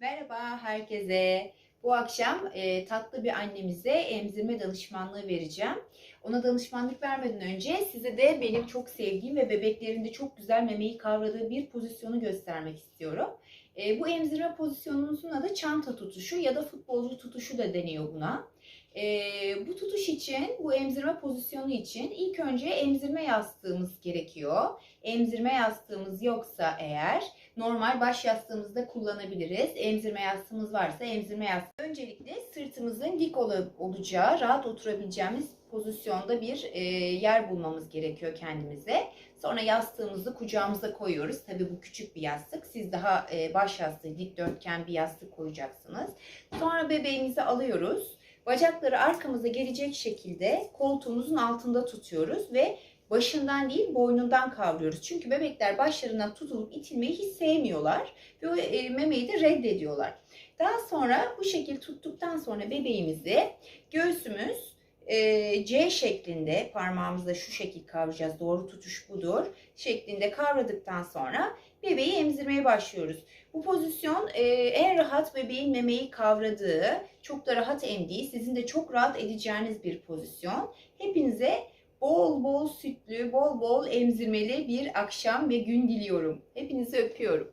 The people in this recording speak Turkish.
Merhaba herkese. Bu akşam e, tatlı bir annemize emzirme danışmanlığı vereceğim. Ona danışmanlık vermeden önce size de benim çok sevdiğim ve bebeklerinde çok güzel memeyi kavradığı bir pozisyonu göstermek istiyorum. E, bu emzirme pozisyonunun adı çanta tutuşu ya da futbolcu tutuşu da deniyor buna. E, bu tutuş için, bu emzirme pozisyonu için ilk önce emzirme yastığımız gerekiyor. Emzirme yastığımız yoksa eğer normal baş yastığımızda kullanabiliriz. Emzirme yastığımız varsa emzirme yastığı. Öncelikle sırtımızın dik ol- olacağı, rahat oturabileceğimiz pozisyonda bir e, yer bulmamız gerekiyor kendimize. Sonra yastığımızı kucağımıza koyuyoruz. Tabii bu küçük bir yastık. Siz daha e, baş yastığı, dikdörtgen bir yastık koyacaksınız. Sonra bebeğimizi alıyoruz. Bacakları arkamıza gelecek şekilde koltuğumuzun altında tutuyoruz ve başından değil boynundan kavruyoruz. Çünkü bebekler başlarından tutulup itilmeyi hiç sevmiyorlar ve o e, memeyi de reddediyorlar. Daha sonra bu şekil tuttuktan sonra bebeğimizi göğsümüz e, C şeklinde parmağımızla şu şekil kavrayacağız. Doğru tutuş budur. Şeklinde kavradıktan sonra bebeği emzirmeye başlıyoruz. Bu pozisyon e, en rahat bebeğin memeyi kavradığı, çok da rahat emdiği, sizin de çok rahat edeceğiniz bir pozisyon. Hepinize bol bol sütlü, bol bol emzirmeli bir akşam ve gün diliyorum. Hepinizi öpüyorum.